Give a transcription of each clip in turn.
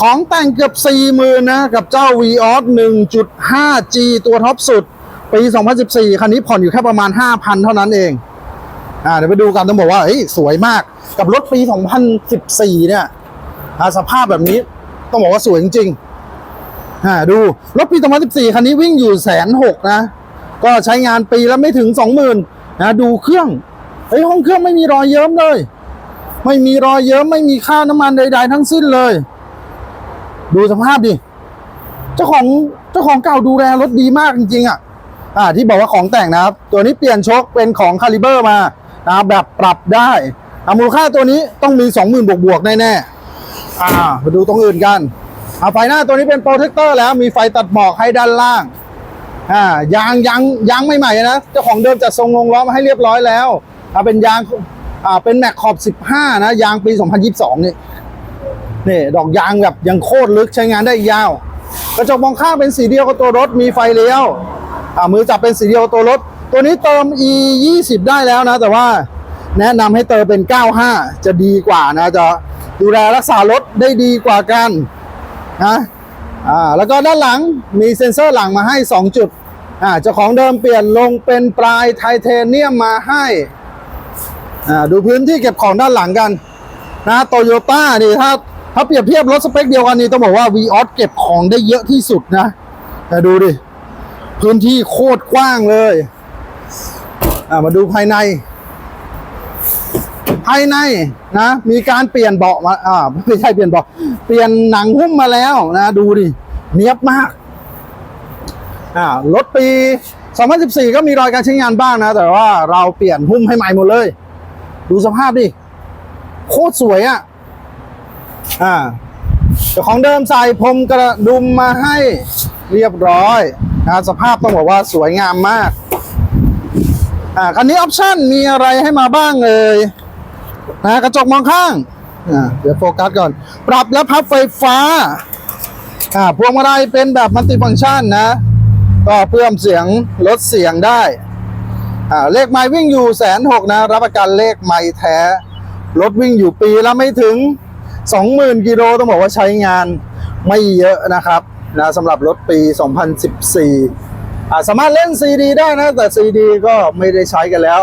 ของแต่งเกือบ 40,000 นะ กับเจ้า v ีออส 1.5G ตัวท็อปสุด ปี 2014 คันนี้ผ่อนอยู่แค่ประมาณ 5,000 เท่านั้นเอง อ่าเดี๋ยวไปดูกันต้องบอกว่าเฮ้ยสวยมากกับรถปี 2014 เนี่ยอ่าสภาพแบบนี้ต้องบอกว่าสวยจริงๆอ่าดู รถปี 2014 คันนี้วิ่งอยู่แสนหกนะ ก็ใช้งานปีและไม่ถึง 20,000 นะดูเครื่องเฮ้ยห้องเครื่องไม่มีรอยเยิ้มเลย ไม่มีรอยเยิ้มไม่มีค่าน้ำมันใด ๆ ทั้งสิ้นเลย ดูสภาพดิ เจ้าของเจ้าของเก่าดูแลรถดีมากจริงๆอะ อ่า ที่บอกว่าของแต่งนะครับ ตัวนี้เปลี่ยนโชคเป็นของคาลิเบอร์มานะครับแบบปรับได้อมูลค่าตัวนี้ต้องมี 20,000 บวกบวกๆแน่ๆ อ่ามาดูตรงอื่นกันอ่าไฟหน้าตัวนี้เป็นโปรเทคเตอร์แล้วมีไฟตัดหมอกให้ด้านล่าง อ่ายางยางยางใหม่ๆนะ เจ้าของเดิมจัดทรงลงล้อมาให้เรียบร้อยแล้วอ่าเป็นยางอ่าเป็นแม็กขอบ 15 นะ ยางปี 2022 นี่ นี่ดอกยางแบบยังโคตรลึกใช้งานได้ยาว กระจกมองข้างเป็นสีเดียวกับตัวรถมีไฟเลี้ยวอ่ามือจับเป็นสีเดียวกับตัวรถ ตัวนี้เติม e 20ได้แล้วนะ แต่ว่าแนะนำให้เติมเป็น 95 จะดีกว่านะจะดูแลรักษารถได้ดีกว่ากันนะอ่าแล้วก็ด้านหลังมีเซ็นเซอร์หลังมาให้ 2 จุดอ่าเจ้าของเดิมเปลี่ยนลงเป็นปลายไทเทเนียมมาให้อ่าดูพื้นที่เก็บของด้านหลังกันนะโตโยต้านี่ถ้า ถ้าเปรียบเทียบรถสเปคเดียวกันนี่ต้องบอกว่า v ีออสเก็บของได้เยอะที่สุดนะ แต่ดูดิ พื้นที่โคตรกว้างเลย อ่ามาดูภายใน ภายในนะ มีการเปลี่ยนเบาะมาอ่าไม่ใช่เปลี่ยนเบาะเปลี่ยนหนังหุ้มมาแล้วนะ ดูดิ เนียบมากอ่ารถปี 2014 ก็มีรอยการใช้งานบ้างนะ แต่ว่าเราเปลี่ยนหุ้มให้ใหม่หมดเลย ดูสภาพดิ โคตรสวยอะ่ะ อ่าเจ้าของเดิมใส่พรมกระดุมมาให้เรียบร้อยนะสภาพต้องบอกว่าสวยงามมากอ่าคันนี้ออปชั่นมีอะไรให้มาบ้างเอ่ยนะกระจกมองข้างอ่าเดี๋ยวโฟกัสก่อน ปรับและพับไฟฟ้าอ่าพวงมาลัยเป็นแบบมัลติฟังก์ชันนะ ก็เพิ่มเสียงลดเสียงได้อ่าเลขไม้วิ่งอยู่แสนหกนะ รับประกันเลขไม้แท้รถวิ่งอยู่ปีละไม่ถึง 20,000กิโลต้องบอกว่าใช้งานไม่เยอะนะครับนะสำหรับรถปี 2014อ่าสามารถเล่น CD ได้นะ แต่ CD ก็ไม่ได้ใช้กันแล้ว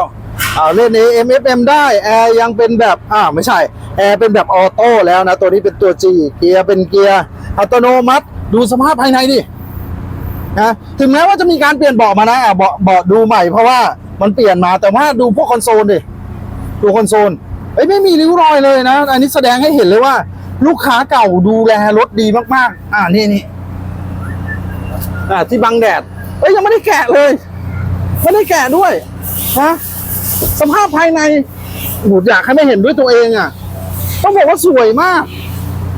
อ่าเล่น AM FM ได้แอร์ยังเป็นแบบอ่าไม่ใช่แอร์เป็นแบบออโต้แล้วนะ ตัวนี้เป็นตัว G เกียร์เป็นเกียร์อัตโนมัติดูสภาพภายในดินะถึงแม้ว่าจะมีการเปลี่ยนเบาะมานะอะเบาะเบาะดูใหม่เพราะว่ามันเปลี่ยนมาแต่ว่าดูพวกคอนโซลดิดูคอนโซล เอ้ยไม่มีริ้วรอยเลยนะ อันนี้แสดงให้เห็นเลยว่า ลูกค้าเก่าดูแลรถดีมากๆ อ่านี่นี่อ่าที่บังแดดเอ้ยยังไม่ได้แกะเลยไม่ได้แกะด้วยนะสภาพภายในโอ้โหอยากให้ไม่เห็นด้วยตัวเองอะ ต้องบอกว่าสวยมาก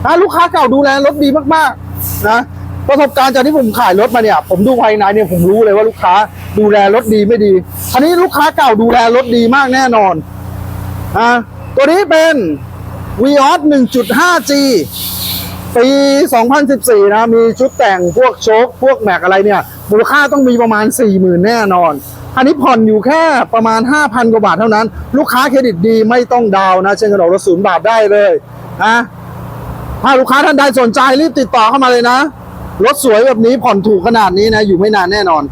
นะลูกค้าเก่าดูแลรถดีมากๆ นะประสบการณ์จากที่ผมขายรถมาเนี่ย ผมดูภายในเนี่ยผมรู้เลยว่าลูกค้าดูแลรถดีไม่ดีอันนี้ลูกค้าเก่าดูแลรถดีมากแน่นอน อะ ตัวนี้เป็น v ีออส 1.5G ปี 2014 นะ มีชุดแต่งพวกโชคพวกแม็กอะไรเนี่ย มูลค่าต้องมีประมาณ 40,000 แน่นอนอันนี้ผ่อนอยู่แค่ประมาณ 5,000 กว่าบาทเท่านั้น ลูกค้าเครดิตดีไม่ต้องดาวนะ เช่นกระดอกละศูนย์บาทได้เลยนะถ้าลูกค้าท่านใดสนใจรีบติดต่อเข้ามาเลยนะ รถสวยแบบนี้ผ่อนถูกขนาดนี้นะ อยู่ไม่นานแน่นอน